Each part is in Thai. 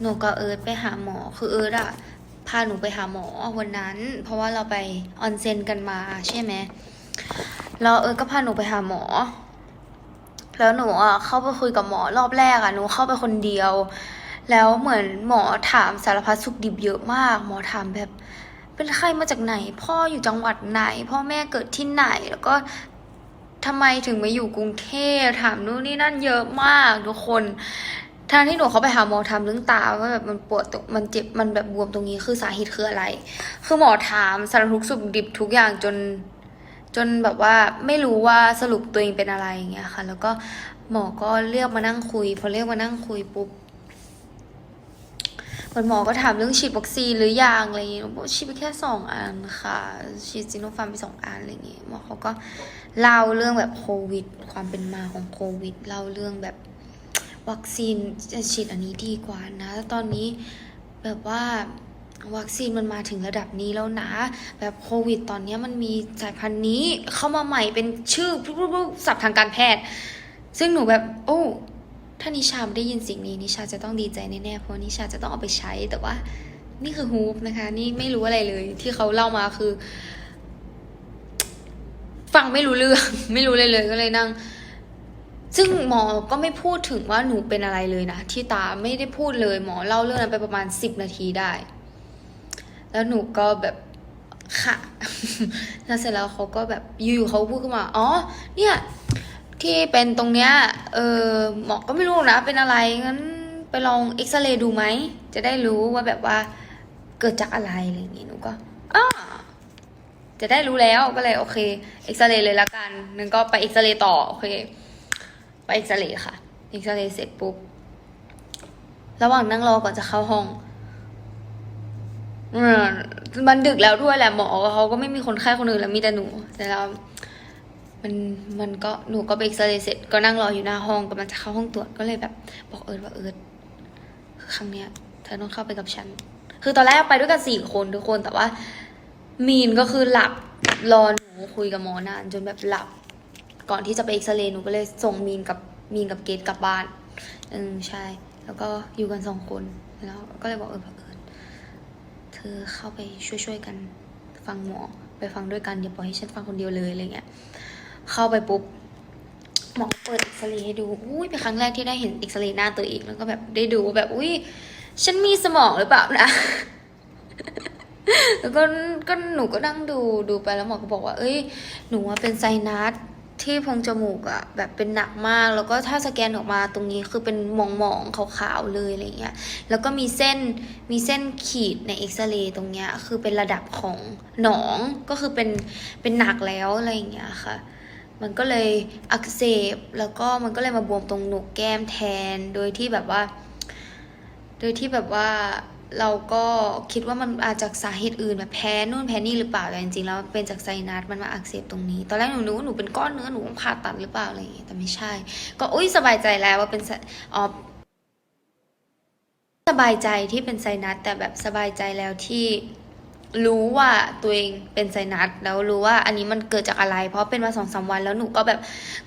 หนูกับเอิร์ธไปหาหมอ คือเอิร์ธอะพาหนูไปหาหมอวันนั้น เพราะว่าเราไปออนเซ็นกันมาใช่ไหมแล้วเอิร์ธก็พาหนูไปหาหมอ แล้วหนูอะเข้าไปคุยกับหมอรอบแรกอะหนูเข้าไปคนเดียว แล้วเหมือนหมอถามสารพัดสุขดิบเยอะมาก หมอถามแบบ เป็นใครมาจากไหน พ่ออยู่จังหวัดไหน พ่อแม่เกิดที่ไหนแล้วก็ทำไมถึงมาอยู่กรุงเทพถามนู่นนี่นั่นเยอะมากทุกคน ทางที่หนูเขาไปหาหมอทำเรื่องตาว่าแบบมันปวดมันเจ็บมันแบบบวมตรงนี้คือสาเหตุคืออะไร คือหมอถามสารทุกสุขดิบทุกอย่างจน จนแบบว่าไม่รู้ว่าสรุปตัวเองเป็นอะไรอย่างเงี้ยค่ะ แล้วก็หมอก็เรียกมานั่งคุย พอเรียกมานั่งคุยปุ๊บเหมือนหมอก็ถามเรื่องฉีดวัคซีนหรือยังอะไรอย่างเงี้ยบอกฉีดไปแค่สองอันค่ะฉีดซิโนฟาร์มไปสองอันอะไรอย่างเงี้ยหมอเขาก็เล่าเรื่องแบบโควิด ความเป็นมาของโควิดเล่าเรื่องแบบ วัคซีนจะฉีดอันนี้ดีกว่านะตอนนี้แบบว่าวัคซีนมันมาถึงระดับนี้แล้วนะ แบบโควิดตอนนี้มันมีสายพันธุ์นี้เข้ามาใหม่เป็นชื่อปุ๊บๆๆศัพท์ทางการแพทย์ ซึ่งหนูแบบ โอ้ถ้านิชาไม่ได้ยินสิ่งนี้นิชาจะต้องดีใจแน่ๆเพราะนิชาจะต้องเอาไปใช้แต่ว่า นี่คือฮูปนะคะ นี่ไม่รู้อะไรเลย ที่เขาเล่ามาคือ ฟังไม่รู้เรื่อง ไม่รู้เลยเลยก็เลยนั่ง ซึ่งหมอก็ไม่พูดถึงว่าหนูเป็นอะไรเลยนะ ที่ตาไม่ได้พูดเลยหมอเล่าเรื่องนั้นไปประมาณสิบนาทีได้ แล้วหนูก็แบบค่ะแล้วเสร็จแล้วเขาก็แบบอยู่ๆเขาพูดขึ้นมา อ๋อ เนี่ย ที่เป็นตรงเนี้ย เออหมอก็ไม่รู้นะ เป็นอะไร งั้นไปลองเอ็กซเรย์ดูไหม จะได้รู้ว่าแบบว่าเกิดจากอะไรอะไรอย่างงี้หนูก็อ้าจะได้รู้แล้วก็เลยโอเคเอ็กซเรย์เลยละกันนึงก็ไปเอ็กซเรย์ต่อ โอเค ไปเอ็กซเรย์ค่ะเอ็กซเรย์เสร็จปุ๊บ ระหว่างนั่งรอก่อนจะเข้าห้องมันดึกแล้วด้วยแหละหมอเขาก็ไม่มีคนไข้คนอื่นแล้วมีแต่หนู แต่เรา มันมันก็หนูก็ไปเอ็กซเรย์เสร็จก็นั่งรออยู่หน้าห้องกำลังจะเข้าห้องตรวจก็เลยแบบ บอกเอิร์ดว่าเอิร์ดคือครั้งเนี้ยเธอต้องเข้าไปกับฉัน คือตอนแรกไปด้วยกันสี่คนทุกคนแต่ว่า มีนก็คือหลับรอหนูคุยกับหมอนานจนแบบหลับ ก่อนที่จะไปเอ็กซเรย์หนูก็เลยส่งมีนกับมีนกับเกดกลับบ้านอืมใช่ แล้วก็อยู่กันสองคนแล้วก็เลยบอกเออเอิร์ดเธอเข้าไปช่วยๆกันฟังหมอไปฟังด้วยกันอย่าปล่อยให้ฉันฟังคนเดียวเลยอะไรเงี้ยเข้าไปปุ๊บหมอเปิดเอ็กซเรย์ให้ดูอุ้ยเป็นครั้งแรกที่ได้เห็นเอ็กซเรย์หน้าตัวเองแล้วก็แบบได้ดูว่าแบบอุ้ยฉันมีสมองหรือเปล่านะแล้วก็ก็หนูก็นั่งดูดูไปแล้วหมอก็บอกว่า เอ้ย หนูว่าเป็นไซนัส ที่พงจมูกอะแบบเป็นหนักมาก แล้วก็ถ้าสแกนออกมาตรงนี้คือเป็นหมองๆขาวๆเลยอะไรเงี้ยแล้วก็มีเส้นมีเส้นขีดในเอ็กซเรย์ตรงเนี้ยคือเป็นระดับของหนองก็คือเป็นเป็นหนักแล้วอะไรเงี้ยค่ะ มันก็เลยอักเสบแล้วก็มันก็เลยมาบวมตรงหนกแก้มแทนโดยที่แบบว่า โดยที่แบบว่าเราก็คิดว่ามันอาจจากสาเหตุอื่นแบบแพ้นู่นแพ้นี่หรือเปล่าแต่จริงๆแล้วเป็นจากไซนัสมันมาอักเสบตรงนี้ ตอนแรกหนูนึกว่าหนูเป็นก้อนเนื้อหนูต้องผ่าตัดหรือเปล่าอะไรอย่างเงี้ยแต่ไม่ใช่ ก็อุ้ยสบายใจแล้วว่าเป็นอ๋อสบายใจที่เป็นไซนัสแต่แบบสบายใจแล้วที่รู้ว่าตัวเองเป็นไซนัสแล้วรู้ว่าอันนี้มันเกิดจากอะไร เพราะเป็นมาสองสามวันแล้วหนูก็แบบ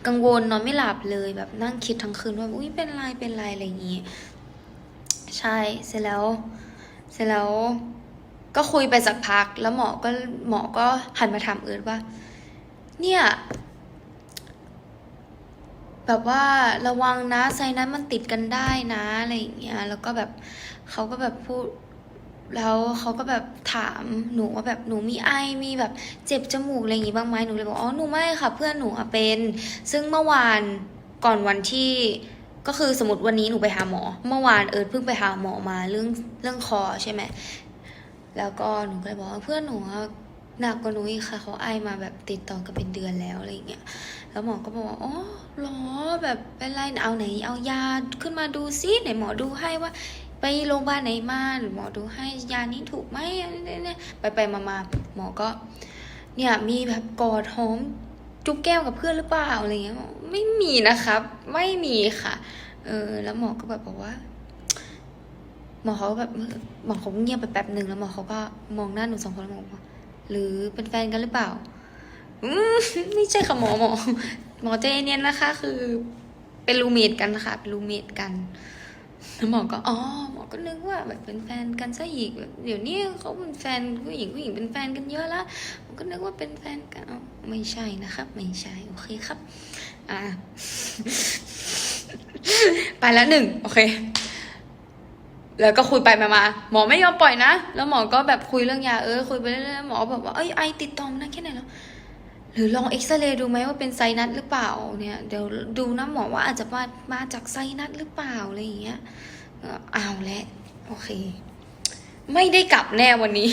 กังวลนอนไม่หลับเลยแบบนั่งคิดทั้งคืนว่าอุ้ยเป็นไรเป็นไรอะไรอย่างงี้ ใช่เสร็จแล้ว เสร็จแล้ว ก็คุยไปสักพัก แล้วหมอก็หมอก็หันมาถามเอิร์ดว่า เนี่ย แบบว่าระวังนะไซนัสมันติดกันได้นะอะไรอย่างเงี้ยแล้วก็แบบเขาก็แบบพูดแล้วเขาก็แบบถามหนูว่าแบบหนูมีไอมีแบบเจ็บจมูกอะไรอย่างงี้บ้างไหมหนูเลยบอกอ๋อหนูไม่ค่ะ เพื่อนหนูอเป็น ซึ่งเมื่อวานก่อนวันที่ ก็คือสมมติวันนี้หนูไปหาหมอ เมื่อวานเอิร์ธเพิ่งไปหาหมอมาเรื่องเรื่องคอใช่ไหมแล้วก็หนูก็เลยบอกว่าเพื่อนหนูหนักกว่าหนูอีกค่ะเขาไอมาแบบติดต่อกันเป็นเดือนแล้วอะไรอย่างเงี้ยแล้วหมอก็บอกว่าอ๋อหรอแบบเป็นไรเอาไหน เอายาขึ้นมาดูซิไหนหมอดูให้ว่า ไปโรงพยาบาลไหนมาหรือหมอดูให้ยานี้ถูกไหมไรเนี่ยไปไปมามาหมอก็ เนี่ยมีแบบกอดหอมจุ๊บแก้มกับเพื่อนหรือเปล่าอะไรเงี้ยบอ ไม่มีนะครับ ไม่มีค่ะ เออ แล้วหมอก็แบบบอกว่า หมอเขาแบบหมอเขาเงียบไปแป๊บหนึ่งแล้วหมอเขาก็มองหน้าหนูสองคนแล้วบอกว่าหรือเป็นแฟนกันหรือเปล่า อืมไม่ใช่ค่ะหมอหมอหมอใจเนียนนะคะ คือเป็นรูเมทกันค่ะเป็นรูเมทกันแล้วหมอก็อ๋อหมอก็นึกว่าแบบเป็นแฟนกันซะอีกเดี๋ยวนี้เขาเป็นแฟนผู้หญิงผู้หญิงเป็นแฟนกันเยอะแล้วผมก็นึกว่าเป็นแฟนกันอ้าไม่ใช่นะครับ ไม่ใช่โอเคครับ อ่าไปแล้วหนึ่งโอเค แล้วก็คุยไปมามาหมอไม่ยอมปล่อยนะ แล้วหมอก็แบบคุยเรื่องยาเออคุยไปเรื่อยๆหมอแบบว่าเอ้ยไอติดตอมนานแค่ไหนแล้วหรือลองเอ็กซเรย์ดูไหมว่าเป็นไซนัสหรือเปล่าเนี่ยเดี๋ยวดูนะหมอว่าอาจจะมามาจากไซนัสหรือเปล่าอะไรอย่างเงี้ยเอาและโอเค ไม่ได้กลับแน่วันนี้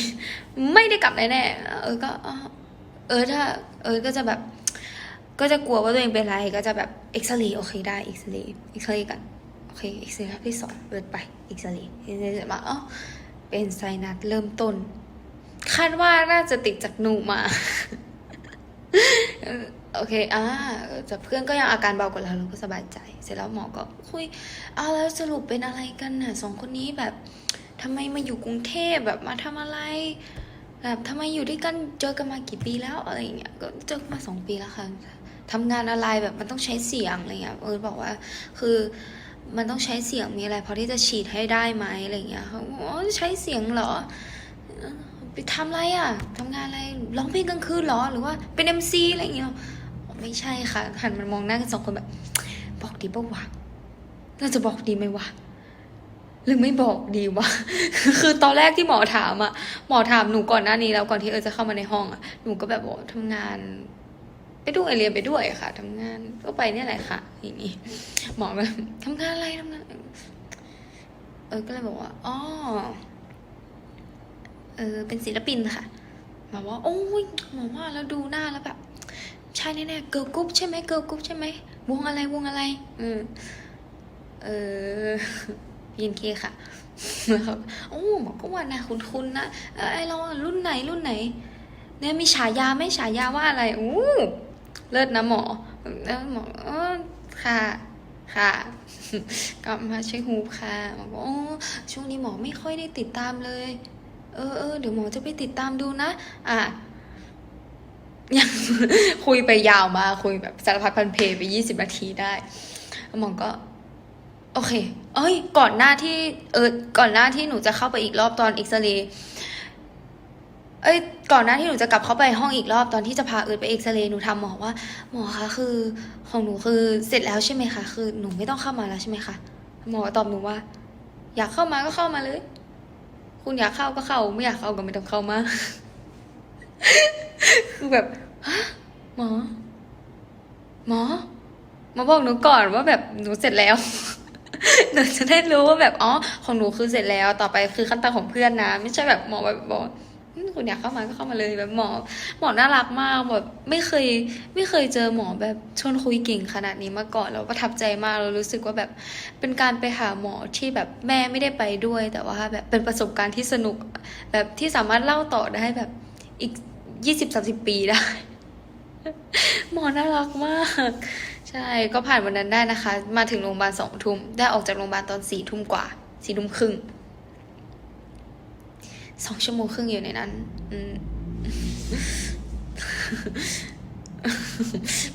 ไม่ได้กลับแน่ๆเออก็ เออถ้า เออก็จะแบบ ก็จะกลัวว่าตัวเองเป็นอะไรก็จะแบบเอ็กซเรย์โอเคได้เอ็กซเรย์เอ็กซเรย์กันโอเคเอ็กซเรย์รอบที่สองเปิดไปเอ็กซเรย์เอ็กซเรย์เสร็จมาอ๋อเป็นไซนัสเริ่มต้นคาดว่าน่าจะติดจากหนูมา โอเค อ่าแต่เพื่อนก็ยังอาการเบากว่าเราเราก็สบายใจ เสร็จแล้วหมอก็คุย เอาแล้วสรุปเป็นอะไรกันน่ะสองคนนี้แบบทำไมมาอยู่กรุงเทพแบบมาทำอะไร แบบทำไมอยู่ด้วยกันเจอกันมากี่ปีแล้วอะไรอย่างเงี้ยก็เจอกันมาสองปีแล้วค่ะ ทำงานอะไรแบบมันต้องใช้เสียงอะไรเงี้ยเออบอกว่าคือมันต้องใช้เสียงมีอะไรพอที่จะฉีดให้ได้ไหมอะไรเงี้ยเขาบอกอ๋อใช้เสียงเหรอไปทำอะไรอะทำงานอะไรร้องเพลงกลางคืนเหรอหรือว่าเป็นเอ็มซีอะไรอย่างเงี้ยไม่ใช่ค่ะหันมันมองหน้ากันสองคนแบบ บอกดีปะวะเราจะบอกดีไหมวะหรือไม่บอกดีวะ คือตอนแรกที่หมอถามอะหมอถามหนูก่อนหน้านี้แล้วก่อนที่เออจะเข้ามาในห้องอะหนูก็แบบบอกทำงาน ไปด้วยเรียนไปด้วยค่ะทำงานก็ไปเนี่ยแหละค่ะอย่างนี้หมอแบบทำงานอะไรทำงาน เออก็เลยบอกว่าอ๋อเออเป็นศิลปินค่ะหมอว่าโอ้ยหมอว่าแล้วดูหน้าแล้วแบบใช่แน่ๆเกิร์ลกรุ๊ปใช่ไหมเกิร์ลกรุ๊ปใช่ไหมวงอะไรวงอะไรเออเออยินเคค่ะเขาโอ้หมอก็ว่านะคุ้นๆนะไอเรารุ่นไหนรุ่นไหนเนี่ยมีฉายาไหมฉายาว่าอะไรอู้ เลิศนะหมอแล้วหมอค่ะค่ะกลับมาใช้ฮูค่ะหมอบอกโอ้ช่วงนี้หมอไม่ค่อยได้ติดตามเลย เออเออเดี๋ยวหมอจะไปติดตามดูนะ อะยังคุยไปยาวมาคุยแบบสารพัดพันเพไปยี่สิบนาทีได้แล้วหมอก็โอเค เอ้ย ก่อนหน้าที่ เออ ก่อนหน้าที่หนูจะเข้าไปอีกรอบตอนเอ็กซเรย์ เอ้ย ก่อนหน้าที่หนูจะกลับเข้าไปห้องอีกรอบตอนที่จะพาเอิร์ธไปเอ็กซเรย์หนูทำหมอว่า หมอคะคือของหนูคือเสร็จแล้วใช่ไหมคะคือหนูไม่ต้องเข้ามาแล้วใช่ไหมคะหมอตอบหนูว่า อยากเข้ามาก็เข้ามาเลย คุณอยากเข้าก็เข้า ไม่อยากเข้าก็ไม่ต้องเข้ามาคือแบบฮะหมอ หมอมาบอกหนูก่อนว่าแบบหนูเสร็จแล้วหนูจะได้รู้ว่าแบบอ๋อของหนูคือเสร็จแล้วต่อไปคือขั้นตอนของเพื่อนนะ ไม่ใช่แบบหมอแบบบอก คุณอยากเข้ามาก็เข้ามาเลยแบบหมอ หมอน่ารักมากแบบไม่เคยไม่เคยเจอหมอแบบชวนคุยเก่งขนาดนี้มาก่อนแล้วประทับใจมากเรารู้สึกว่าแบบเป็นการไปหาหมอที่แบบแม่ไม่ได้ไปด้วย แต่ว่าแบบเป็นประสบการณ์ที่สนุก แบบที่สามารถเล่าต่อได้แบบอีกยี่สิบสามสิบปีได้หมอน่ารักมาก ใช่ก็ผ่านวันนั้นได้นะคะ มาถึงโรงพยาบาลสองทุ่มได้ออกจากโรงพยาบาลตอนสี่ทุ่มกว่าสี่ทุ่มครึ่ง สองชั่วโมงครึ่งอยู่ในนั้น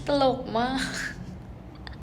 ตลกมาก